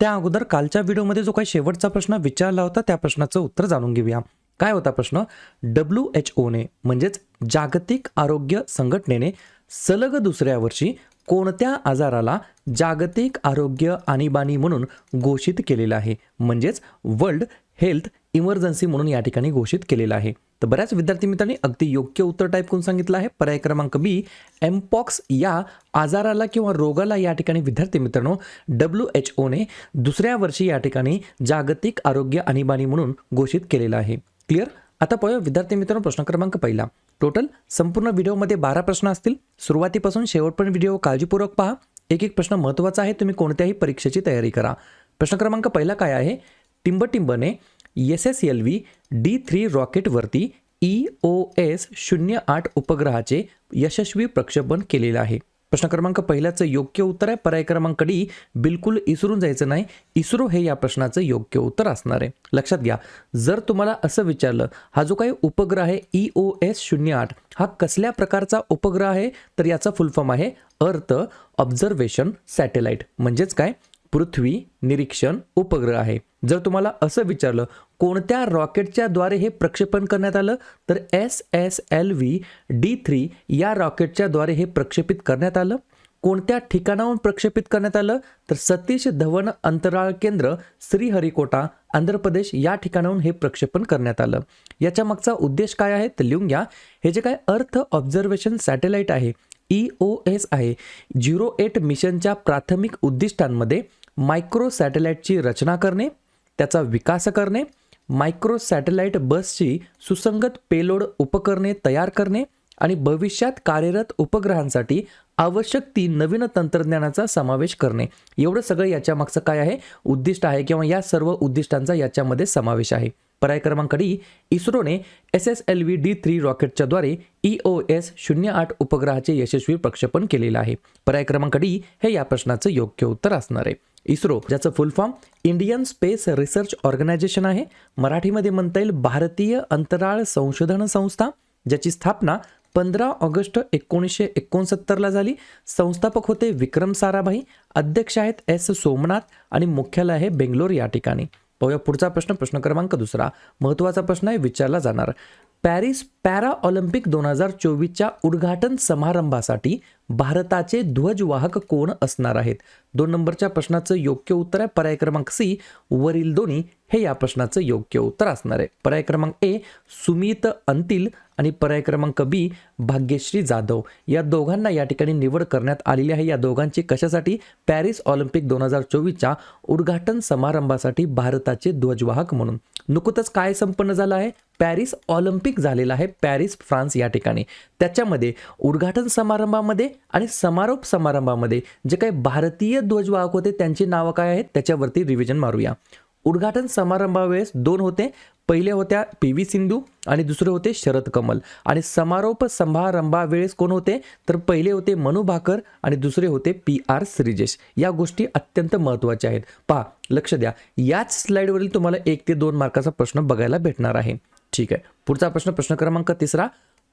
त्या अगोदर कालच्या व्हिडिओमध्ये जो काही शेवटचा प्रश्न विचारला होता त्या प्रश्नाचं उत्तर जाणून घेऊया. काय होता प्रश्न? डब्ल्यू एच ओने म्हणजेच जागतिक आरोग्य संघटनेने सलग दुसऱ्या वर्षी कोणत्या आजाराला जागतिक आरोग्य आणीबाणी म्हणून घोषित केलेलं आहे? म्हणजेच वर्ल्ड हेल्थ इमर्जन्सी म्हणून या ठिकाणी घोषित केलेलं आहे. तर बऱ्याच विद्यार्थी मित्रांनी अगदी योग्य उत्तर टाईप करून सांगितलं आहे. पर्याय क्रमांक बी एमपॉक्स या आजाराला किंवा रोगाला या ठिकाणी विद्यार्थी मित्रांनो डब्ल्यू एच ओने दुसऱ्या वर्षी या ठिकाणी जागतिक आरोग्य आणीबाणी म्हणून घोषित केलेलं आहे. क्लिअर आता पाहूया विद्यार्थी मित्रांनो प्रश्न क्रमांक पहिला. टोटल संपूर्ण व्हिडिओमध्ये बारा प्रश्न असतील. सुरुवातीपासून शेवटपर्यंत व्हिडिओ काळजीपूर्वक पहा. एक एक प्रश्न महत्त्वाचा आहे. तुम्ही कोणत्याही परीक्षेची तयारी करा. प्रश्न क्रमांक पहिला काय आहे? टिंबटिंबने S S L V D three रॉकेटवरती E O S शून्य आठ उपग्रहाचे यशस्वी प्रक्षेपण केलेलं आहे. प्रश्न क्रमांक पहिल्याचं योग्य उत्तर आहे. पर्याय क्रमांक डी बिलकुल इसरून जायचं नाही. इस्रो हे या प्रश्नाचं योग्य उत्तर असणार आहे. लक्षात घ्या जर तुम्हाला असं विचारलं हा जो काही उपग्रह आहे ई ओ एस शून्य आठ हा कसल्या प्रकारचा उपग्रह आहे? तर याचा फुल फॉर्म आहे अर्थ ऑब्झर्वेशन सॅटेलाइट. म्हणजेच काय? पृथ्वी निरीक्षण उपग्रह आहे. जर तुम्हाला असं विचारलं कोणत्या रॉकेटच्या द्वारे हे प्रक्षेपण करण्यात आलं? तर S S L V D three या रॉकेटच्या द्वारे हे प्रक्षेपित करण्यात आलं. कोणत्या ठिकाणाहून प्रक्षेपित करण्यात आलं? तर सतीश धवन अंतराळ केंद्र श्रीहरिकोटा आंध्र प्रदेश या ठिकाणाहून हे प्रक्षेपण करण्यात आलं. याच्या मागचा उद्देश काय आहे? तर लिहून घ्या. हे जे काय अर्थ ऑब्झर्वेशन सॅटेलाइट आहे ई ओ एस आहे. झिरो एट मिशनच्या प्राथमिक उद्दिष्टांमध्ये मायक्रो सॅटेलाइटची रचना करणे त्याचा विकास करणे मायक्रो सॅटेलाइट बसची सुसंगत पेलोड उपकरणे तयार करणे आणि भविष्यात कार्यरत उपग्रहांसाठी आवश्यक ती नवीन तंत्रज्ञानाचा समावेश करणे. एवढं सगळं याच्या मागचं काय आहे? उद्दिष्ट आहे किंवा या सर्व उद्दिष्टांचा याच्यामध्ये समावेश आहे. पर्याय क्रमांक डी इस्रोने S S L V D three रॉकेटच्याद्वारे E O S शून्य आठ उपग्रहाचे यशस्वी प्रक्षेपण केलेलं आहे. पर्याय क्रमांक डी हे या प्रश्नाचं योग्य उत्तर असणार आहे. इस्रो ज्याचं full form Indian space research organisation आहे मराठीमध्ये म्हणता येईल भारतीय अंतराळ संशोधन संस्था ज्याची स्थापना पंधरा ऑगस्ट एकोणीसशे एकोणसत्तरला झाली. संस्थापक होते विक्रम साराभाई अध्यक्ष आहेत एस सोमनाथ आणि मुख्यालय आहे बेंगलोर या ठिकाणी. पाहूया पुढचा प्रश्न प्रश्न क्रमांक दुसरा. महत्त्वाचा प्रश्न आहे विचारला जाणार. पॅरिस पॅरा ऑलिम्पिक दोन हजार चोवीसच्या उद्घाटन समारंभासाठी भारताचे ध्वजवाहक कोण असणार आहेत? दोन नंबरच्या प्रश्नाचं योग्य उत्तर आहे. पर्याय क्रमांक सी वरील दोन्ही. हे या प्रश्नाचं योग्य उत्तर असणार आहे. पर्याय क्रमांक ए सुमित अंतिल आणि पर्याय क्रमांक बी भाग्यश्री जाधव. या दोघांना या ठिकाणी निवड करण्यात आलेली आहे. या दोघांची कशासाठी? पॅरिस ऑलिम्पिक दोन हजार चोवीसच्या उद्घाटन समारंभासाठी भारताचे ध्वजवाहक म्हणून. नुकतंच काय संपन्न झालं आहे? पॅरिस ऑलिम्पिक झालेलं आहे. पॅरिस फ्रान्स या ठिकाणी. त्याच्यामध्ये उद्घाटन समारंभामध्ये आणि समारोप समारंभामध्ये जे काही भारतीय ध्वजवाहक होते त्यांची नावं काय आहेत? त्याच्यावरती रिव्हिजन मारूया. उद्घाटन समारंभावेळेस दोन होते. पहिले होत्या पी व्ही सिंधू आणि दुसरे होते शरद कमल. आणि समारोप समारंभावेळेस कोण होते? तर पहिले होते मनु भाकर आणि दुसरे होते पी आर श्रीजेश. या गोष्टी अत्यंत महत्त्वाच्या आहेत. पहा लक्ष द्या. याच स्लाईडवरील तुम्हाला एक ते दोन मार्काचा प्रश्न बघायला भेटणार आहे. ठीक आहे. पुढचा प्रश्न प्रश्न क्रमांक तिसरा.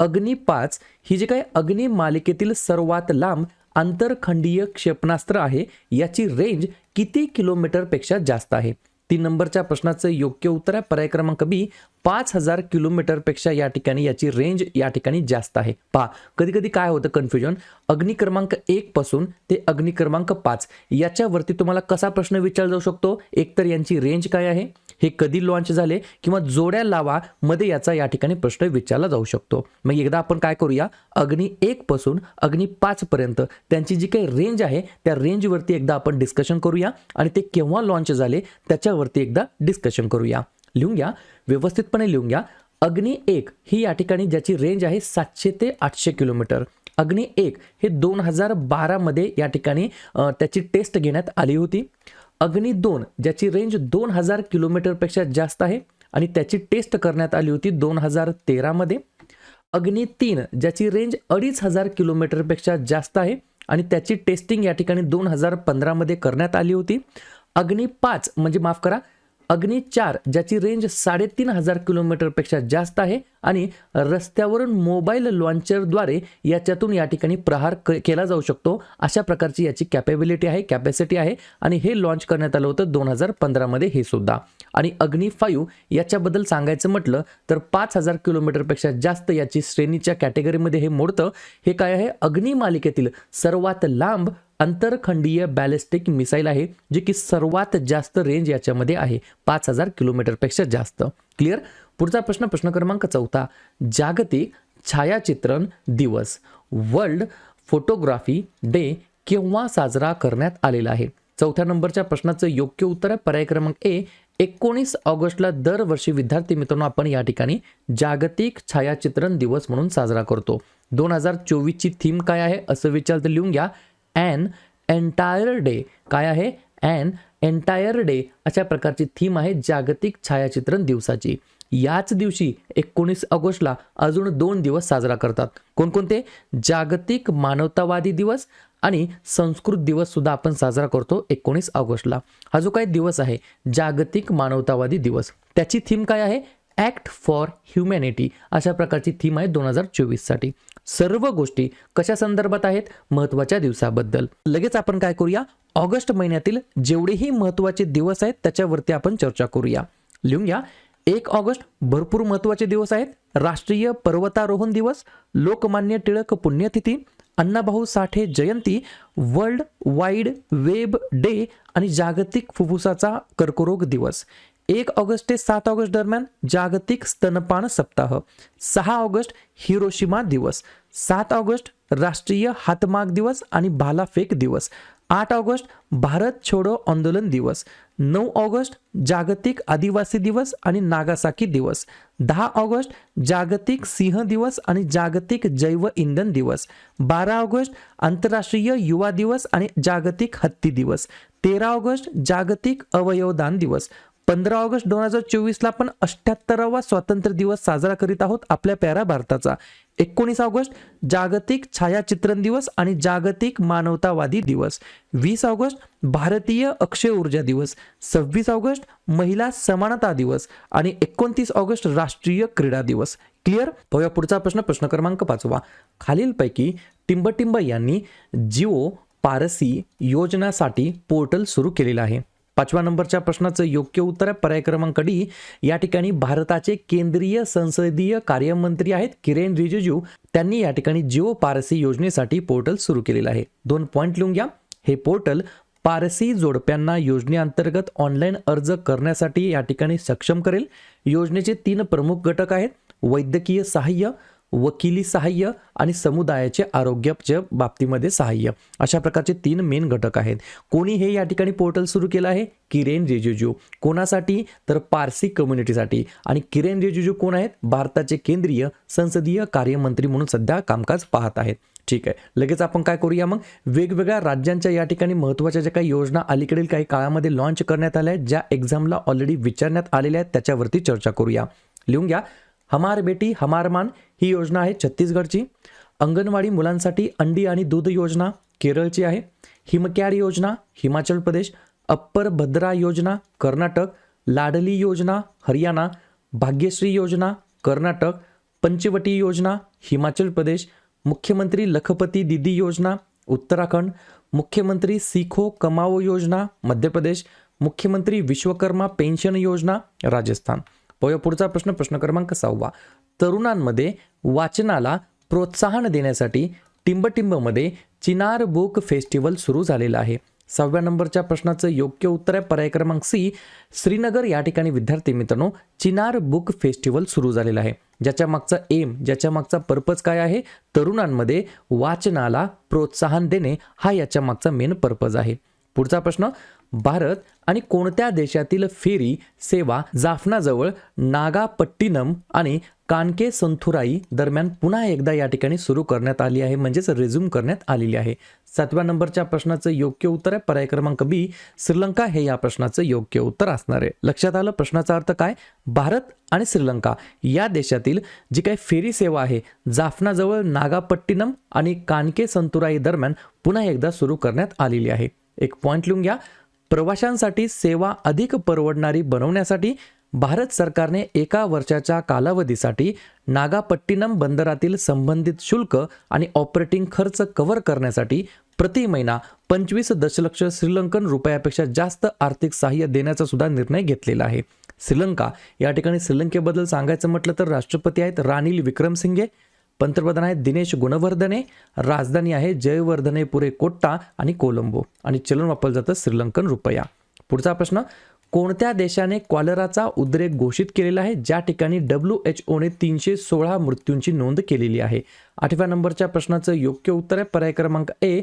अग्नी पाच ही जी काय अग्नी मालिकेतील सर्वात लांब आंतरखंडीय क्षेपणास्त्र आहे याची रेंज किती किलोमीटरपेक्षा जास्त आहे? तीन नंबरच्या प्रश्नाचं योग्य उत्तर आहे. पर्याय क्रमांक बी पाच हजार किलोमीटरपेक्षा या ठिकाणी याची रेंज या ठिकाणी जास्त आहे. पहा कधी कधी काय होतं कन्फ्युजन अग्निक्रमांक एक पासून ते अग्नि क्रमांक पाच. याच्यावरती तुम्हाला कसा प्रश्न विचारला जाऊ शकतो? एकतर यांची रेंज काय आहे? हे कधी लॉन्च झाले? किंवा जोड्या लावा मध्ये याचा या ठिकाणी प्रश्न विचारला जाऊ शकतो. मग एकदा आपण काय करूया? अग्नी एक पासून अग्नी पाच पर्यंत त्यांची जी काही रेंज आहे त्या रेंजवरती एकदा आपण डिस्कशन करूया आणि ते केव्हा लॉन्च झाले त्याच्यावरती एकदा डिस्कशन करूया. लिहून घ्या. व्यवस्थितपणे लिहून घ्या. अग्नी एक ही या ठिकाणी ज्याची रेंज आहे सातशे ते आठशे किलोमीटर अग्नी एक हे दोन हजार बारामध्ये या ठिकाणी त्याची टेस्ट घेण्यात आली होती. अग्नी दोन ज्याची रेंज दोन हजार किलोमीटरपेक्षा जास्त आहे आणि त्याची टेस्ट करण्यात आली होती दोन हजार तेरामध्ये अग्नी तीन ज्याची रेंज अडीच हजार किलोमीटरपेक्षा जास्त आहे आणि त्याची टेस्टिंग या ठिकाणी दोन हजार पंधरामध्ये करण्यात आली होती. अग्नी पाच म्हणजे माफ करा अग्नी चार ज्याची रेंज साडेतीन हजार किलोमीटरपेक्षा जास्त आहे आणि रस्त्यावरून मोबाईल लॉन्चरद्वारे याच्यातून या ठिकाणी प्रहार क केला जाऊ शकतो. अशा प्रकारची याची कॅपेबिलिटी आहे कॅपॅसिटी आहे आणि हे लॉन्च करण्यात आलं होतं दोन हजार पंधरामध्ये हे सुद्धा. आणि अग्नी फाईव्ह याच्याबद्दल सांगायचं म्हटलं तर पाच हजार किलोमीटरपेक्षा जास्त याची श्रेणीच्या कॅटेगरीमध्ये हे मोडतं. हे काय आहे? अग्नी मालिकेतील सर्वात लांब आंतरखंडीय बॅलिस्टिक मिसाईल आहे जे की सर्वात जास्त रेंज याच्यामध्ये आहे पाच हजार किलोमीटरपेक्षा जास्त. क्लिअर पुढचा प्रश्न प्रश्न क्रमांक चौथा. जागतिक छायाचित्रण दिवस. वर्ल्ड फोटोग्राफी डे केव्हा साजरा करण्यात आलेला आहे? चौथ्या नंबरच्या प्रश्नाचं योग्य उत्तर आहे पर्याय क्रमांक ए एकोणीस ऑगस्टला दरवर्षी विद्यार्थी मित्रांनो आपण या ठिकाणी जागतिक छायाचित्रण दिवस म्हणून साजरा करतो. दोन हजार चोवीसची थीम काय आहे? असं विचार तर लिहून घ्या. अँड एन्टायर डे काय आहे? अँड एन्टायर डे अशा प्रकारची थीम आहे जागतिक छायाचित्रण दिवसाची. याच दिवशी एकोणीस ऑगस्टला अजून दोन दिवस साजरा करतात. कोणकोणते? जागतिक मानवतावादी दिवस आणि संस्कृत दिवस सुद्धा आपण साजरा करतो एकोणीस ऑगस्टला. हा जो काही दिवस आहे जागतिक मानवतावादी दिवस. त्याची थीम काय आहे? ॲक्ट फॉर ह्युमॅनिटी अशा प्रकारची थीम आहे दोन हजार चोवीससाठी. सर्व गोष्टी कशा संदर्भात आहेत? महत्त्वाच्या दिवसाबद्दल. लगेच आपण काय करूया? ऑगस्ट महिन्यातील जेवढेही महत्त्वाचे दिवस आहेत त्याच्यावरती आपण चर्चा करूया. लिहून घ्या. एक ऑगस्ट भरपूर महत्त्वाचे दिवस आहेत. राष्ट्रीय पर्वतारोहण दिवस लोकमान्य टिळक पुण्यतिथी अण्णाभाऊ साठे जयंती वर्ल्ड वाईड वेब डे आणि जागतिक फुफ्फुसाचा कर्करोग दिवस. एक ऑगस्ट ते सात ऑगस्ट दरम्यान जागतिक स्तनपान सप्ताह. सहा ऑगस्ट हिरोशिमा दिवस. सात ऑगस्ट राष्ट्रीय हातमाग दिवस आणि भालाफेक दिवस. आठ ऑगस्ट भारत छोडो आंदोलन दिवस. नऊ ऑगस्ट जागतिक आदिवासी दिवस आणि नागासाकी दिवस. दहा ऑगस्ट जागतिक सिंह दिवस आणि जागतिक जैव इंधन दिवस. बारा ऑगस्ट आंतरराष्ट्रीय युवा दिवस आणि जागतिक हत्ती दिवस. तेरा ऑगस्ट जागतिक अवयवदान दिवस. पंधरा ऑगस्ट दोन हजार चोवीसला आपण अठ्ठ्याहत्तरावा स्वातंत्र्य दिवस साजरा करीत आहोत आपल्या प्यारा भारताचा. एकोणीस ऑगस्ट जागतिक छायाचित्रण दिवस आणि जागतिक मानवतावादी दिवस. वीस ऑगस्ट भारतीय अक्षय ऊर्जा दिवस. सव्वीस ऑगस्ट महिला समानता दिवस. आणि एकोणतीस ऑगस्ट राष्ट्रीय क्रीडा दिवस. क्लिअर? पाहूया पुढचा प्रश्न प्रश्न क्रमांक पाचवा. खालीलपैकी टिंबटिंब यांनी जिओ पारसी योजनासाठी पोर्टल सुरू केलेलं आहे. पाचव्या नंबरच्या प्रश्नाचं योग्य उत्तर आहे. पर्याय क्रमांक डी या ठिकाणी भारताचे केंद्रीय संसदीय कार्यमंत्री आहेत किरेन रिजिजू. त्यांनी या ठिकाणी जिओ पारसी योजनेसाठी पोर्टल सुरू केलेलं आहे. दोन पॉईंट लिहून घ्या. हे पोर्टल पारसी जोडप्यांना योजनेअंतर्गत ऑनलाईन अर्ज करण्यासाठी या ठिकाणी सक्षम करेल. योजनेचे तीन प्रमुख घटक आहेत. वैद्यकीय सहाय्य वकिली सहाय्य आणि समुदायाचे आरोग्याच्या बाबतीमध्ये सहाय्य. अशा प्रकारचे तीन मेन घटक आहेत. कोणी हे या ठिकाणी पोर्टल सुरू केलं आहे? किरेन रिजिजू. कोणासाठी? तर पारसी कम्युनिटीसाठी आणि किरेन रिजिजू कोण आहेत? भारताचे केंद्रीय संसदीय कार्यमंत्री म्हणून सध्या कामकाज पाहत आहेत. ठीक आहे. लगेच आपण काय करूया मग? वेगवेगळ्या राज्यांच्या या ठिकाणी महत्त्वाच्या ज्या काही योजना अलीकडील काही काळामध्ये लॉन्च करण्यात आल्या आहेत ज्या एक्झामला ऑलरेडी विचारण्यात आलेल्या आहेत त्याच्यावरती चर्चा करूया. लिहून घ्या. हमार बेटी हमार मान ही योजना आहे छत्तीसगडची. अंगणवाडी मुलांसाठी अंडी आणि दूध योजना केरळची आहे. हिमकॅर योजना हिमाचल प्रदेश. अप्पर भद्रा योजना कर्नाटक. लाडली योजना हरियाणा. भाग्यश्री योजना कर्नाटक. पंचवटी योजना हिमाचल प्रदेश. मुख्यमंत्री लखपती दिदी योजना उत्तराखंड. मुख्यमंत्री सीखो कमाओ योजना मध्य प्रदेश. मुख्यमंत्री विश्वकर्मा पेन्शन योजना राजस्थान. पाहूया पुढचा प्रश्न प्रश्न क्रमांक सहावा. तरुणांमध्ये वाचनाला प्रोत्साहन देण्यासाठी टिंबटिंबमध्ये चिनार बुक फेस्टिवल सुरू झालेलं आहे. सहाव्या नंबरच्या प्रश्नाचं योग्य उत्तर आहे. पर्याय क्रमांक सी श्रीनगर या ठिकाणी विद्यार्थी मित्रांनो चिनार बुक फेस्टिवल सुरू झालेलं आहे. ज्याच्या मागचा एम ज्याच्या मागचा पर्पज काय आहे? तरुणांमध्ये वाचनाला प्रोत्साहन देणे हा याच्या मागचा मेन पर्पज आहे. पुढचा प्रश्न भारत आणि कोणत्या देशातील फेरी सेवा जाफनाजवळ नागापट्टिनम आणि कानके संथुराई दरम्यान पुन्हा एकदा या ठिकाणी सुरू करण्यात आली आहे म्हणजेच रिझ्यूम करण्यात आलेली आहे? सातव्या नंबरच्या प्रश्नाचं योग्य उत्तर आहे. पर्याय क्रमांक बी श्रीलंका हे या प्रश्नाचं योग्य उत्तर असणार आहे. लक्षात आलं प्रश्नाचा अर्थ काय? भारत आणि श्रीलंका या देशातील जी काही फेरी सेवा आहे जाफनाजवळ नागापट्टिनम आणि कानके संतुराई दरम्यान पुन्हा एकदा सुरू करण्यात आलेली आहे. एक पॉईंट लिहून घ्या. प्रवाशांसाठी सेवा अधिक परवडणारी बनवण्यासाठी भारत सरकारने एका वर्षाच्या कालावधीसाठी नागापट्टिनम बंदरातील संबंधित शुल्क आणि ऑपरेटिंग खर्च कव्हर करण्यासाठी प्रति महिना पंचवीस दशलक्ष श्रीलंकन रुपयापेक्षा जास्त आर्थिक सहाय्य देण्याचा सुद्धा निर्णय घेतलेला आहे. श्रीलंका या ठिकाणी श्रीलंकेबद्दल सांगायचं म्हटलं तर राष्ट्रपती आहेत रानिल विक्रमसिंघे. पंतप्रधान आहेत दिनेश गुणवर्धने राजधानी आहे जयवर्धने पुरे कोट्टा आणि कोलंबो. आणि चलन वापरलं जातं श्रीलंकन रुपया. पुढचा प्रश्न कोणत्या देशाने क्वालराचा उद्रेक घोषित केलेला आहे? ज्या ठिकाणी डब्ल्यू एच ओने तीनशे सोळा मृत्यूंची नोंद केलेली आहे. आठव्या नंबरच्या प्रश्नाचं योग्य उत्तर आहे. पर्याय क्रमांक ए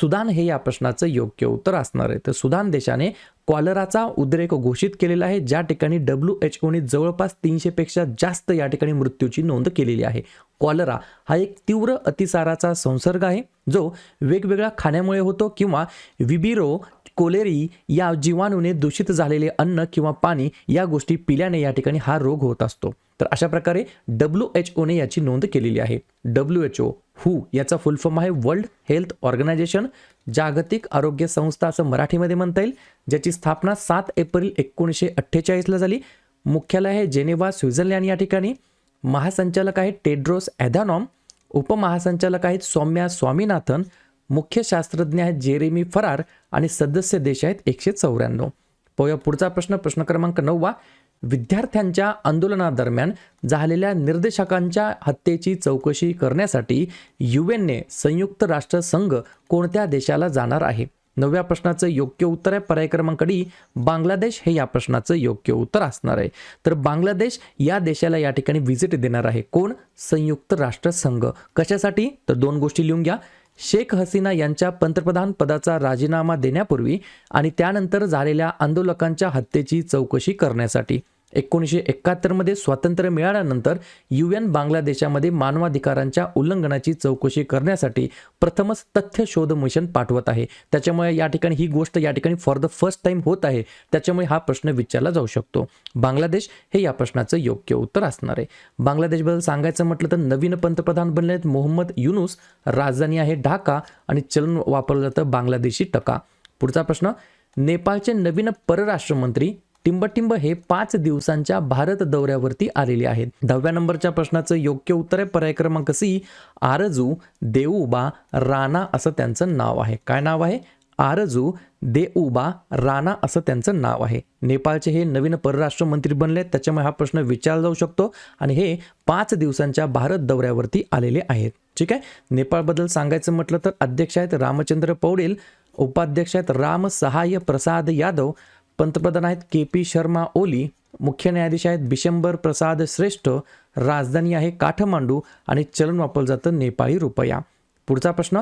सुदान हे या प्रश्नाचं योग्य उत्तर असणार आहे. तर सुदान देशाने क्वालराचा उद्रेक घोषित केलेला आहे. ज्या ठिकाणी डब्ल्यू एच ओने जवळपास तीनशेपेक्षा जास्त या ठिकाणी मृत्यूची नोंद केलेली आहे. क्वालरा हा एक तीव्र अतिसाराचा संसर्ग आहे जो वेगवेगळ्या खाण्यामुळे होतो किंवा विबिरो कोलेरी या जीवाणूने दूषित झालेले अन्न किंवा पाणी या गोष्टी पिल्याने या ठिकाणी हा रोग होत असतो. तर अशा प्रकारे डब्ल्यू एच ओने याची नोंद केलेली आहे. डब्ल्यू एच ओ हू याचा फुल फॉर्म आहे वर्ल्ड हेल्थ ऑर्गनायझेशन जागतिक आरोग्य संस्था असं मराठीमध्ये म्हणता येईल ज्याची स्थापना सात एप्रिल एकोणीसशे अठ्ठेचाळीसला झाली. मुख्यालय आहे जेनेवा स्वित्झर्लंड या ठिकाणी. महासंचालक आहेत टेड्रोस ॲधानॉम उपमहासंचालक आहेत सौम्या स्वामीनाथन. मुख्य शास्त्रज्ञ आहेत जेरेमी फरार आणि सदस्य देश आहेत एकशे चौऱ्याण्णव. पाहूया पुढचा प्रश्न प्रश्न क्रमांक नववा. विद्यार्थ्यांच्या आंदोलनादरम्यान झालेल्या निर्देशकांच्या हत्येची चौकशी करण्यासाठी युएनने संयुक्त राष्ट्र संघ कोणत्या देशाला जाणार आहे? नवव्या प्रश्नाचं योग्य उत्तर आहे पर्याय क्रमांक डी बांगलादेश. हे या प्रश्नाचं योग्य उत्तर असणार आहे. तर बांगलादेश या देशाला या ठिकाणी व्हिजिट देणार आहे. कोण? संयुक्त राष्ट्र संघ कशासाठी? तर दोन गोष्टी लिहून घ्या. शेख हसीना यांच्या पंतप्रधान पदाचा राजीनामा देण्यापूर्वी आणि त्यानंतर झालेल्या आंदोलकांच्या हत्येची चौकशी करण्यासाठी. एकोणीसशे एकाहत्तरमध्ये स्वातंत्र्य मिळाल्यानंतर यू एन बांगलादेशामध्ये मानवाधिकारांच्या उल्लंघनाची चौकशी करण्यासाठी प्रथमच तथ्य शोध मिशन पाठवत आहे. त्याच्यामुळे या ठिकाणी ही गोष्ट या ठिकाणी फॉर द फर्स्ट टाइम होत आहे. त्याच्यामुळे हा प्रश्न विचारला जाऊ शकतो. बांगलादेश हे या प्रश्नाचं योग्य उत्तर असणार आहे. बांगलादेशबद्दल सांगायचं म्हटलं तर नवीन पंतप्रधान बनले आहेत मोहम्मद युनुस राजधानी आहे ढाका आणि चलन वापरलं जातं बांगलादेशी टका. पुढचा प्रश्न नेपाळचे नवीन परराष्ट्रमंत्री टिंबटिंब हे पाच दिवसांच्या भारत दौऱ्यावरती आलेले आहेत. दहाव्या नंबरच्या प्रश्नाचं योग्य उत्तर आहे. पर्याय क्रमांक सी आरजू देऊबा राणा असं त्यांचं नाव आहे. काय नाव आहे? आरजू देऊबा राणा असं त्यांचं नाव आहे. नेपाळचे हे नवीन परराष्ट्र मंत्री बनले त्याच्यामुळे हा प्रश्न विचारला जाऊ शकतो आणि हे पाच दिवसांच्या भारत दौऱ्यावरती आलेले आहेत. ठीक आहे? नेपाळबद्दल सांगायचं म्हटलं तर अध्यक्ष आहेत रामचंद्र पौडेल उपाध्यक्ष आहेत राम सहाय प्रसाद यादव पंतप्रधान आहेत के पी शर्मा ओली मुख्य न्यायाधीश आहेत बिशंबर प्रसाद श्रेष्ठ राजधानी आहे काठमांडू आणि चलन वापरलं जातं नेपाळी रुपया. पुढचा प्रश्न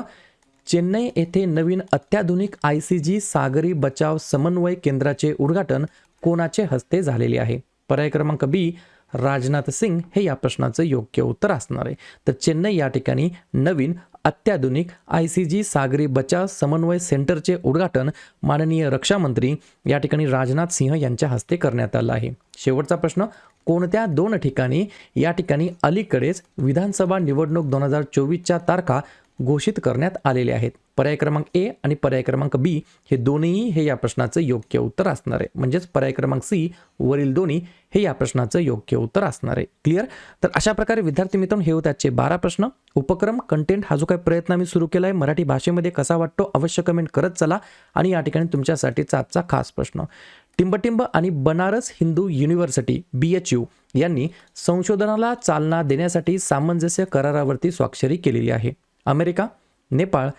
चेन्नई येथे नवीन अत्याधुनिक आय सी जी सागरी बचाव समन्वय केंद्राचे उद्घाटन कोणाचे हस्ते झालेले आहे? पर्याय क्रमांक बी राजनाथ सिंग हे या प्रश्नाचं योग्य उत्तर असणार आहे. तर चेन्नई या ठिकाणी नवीन अत्याधुनिक आय सी जी सागरी बचाव समन्वय सेंटरचे उद्घाटन माननीय रक्षामंत्री या ठिकाणी राजनाथ सिंह यांच्या हस्ते करण्यात आलं आहे. शेवटचा प्रश्न कोणत्या दोन ठिकाणी या ठिकाणी अलीकडेच विधानसभा निवडणूक दोन हजार चोवीसच्या तारखा घोषित करण्यात आलेल्या आहेत? पर्याय क्रमांक ए आणि पर्याय क्रमांक बी हे दोन्ही हे या प्रश्नाचं योग्य उत्तर असणार आहे. म्हणजेच पर्याय क्रमांक सी वरील दोन्ही हे या प्रश्नाचं योग्य उत्तर असणार आहे. क्लिअर तर अशा प्रकारे विद्यार्थी मित्रांनो हे होते आजचे बारा प्रश्न. उपक्रम कंटेंट हा जो काही प्रयत्न आम्ही सुरू केला आहे मराठी भाषेमध्ये कसा वाटतो अवश्य कमेंट करत चला आणि या ठिकाणी तुमच्यासाठीचा आजचा खास प्रश्न. टिंबटिंब आणि Banaras Hindu university B H U यांनी संशोधनाला चालना देण्यासाठी सामंजस्य करारावरती स्वाक्षरी केलेली आहे. अमेरिका नेपाळ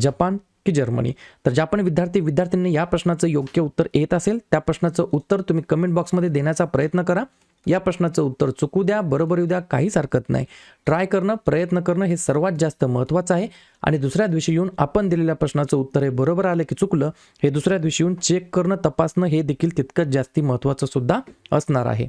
जपान की जर्मनी? तर ज्या पण विद्यार्थी विद्यार्थ्यांनी या प्रश्नाचं योग्य उत्तर येत असेल त्या प्रश्नाचं उत्तर तुम्ही कमेंट बॉक्समध्ये देण्याचा प्रयत्न करा. या प्रश्नाचं उत्तर चुकू द्या बरोबर येऊ द्या काहीच हरकत नाही. ट्राय करणं प्रयत्न करणं हे सर्वात जास्त महत्त्वाचं आहे. आणि दुसऱ्या दिवशी येऊन आपण दिलेल्या प्रश्नाचं उत्तर हे बरोबर आलं की चुकलं हे दुसऱ्या दिवशी येऊन चेक करणं तपासणं हे देखील तितकंच जास्ती महत्त्वाचं सुद्धा असणार आहे.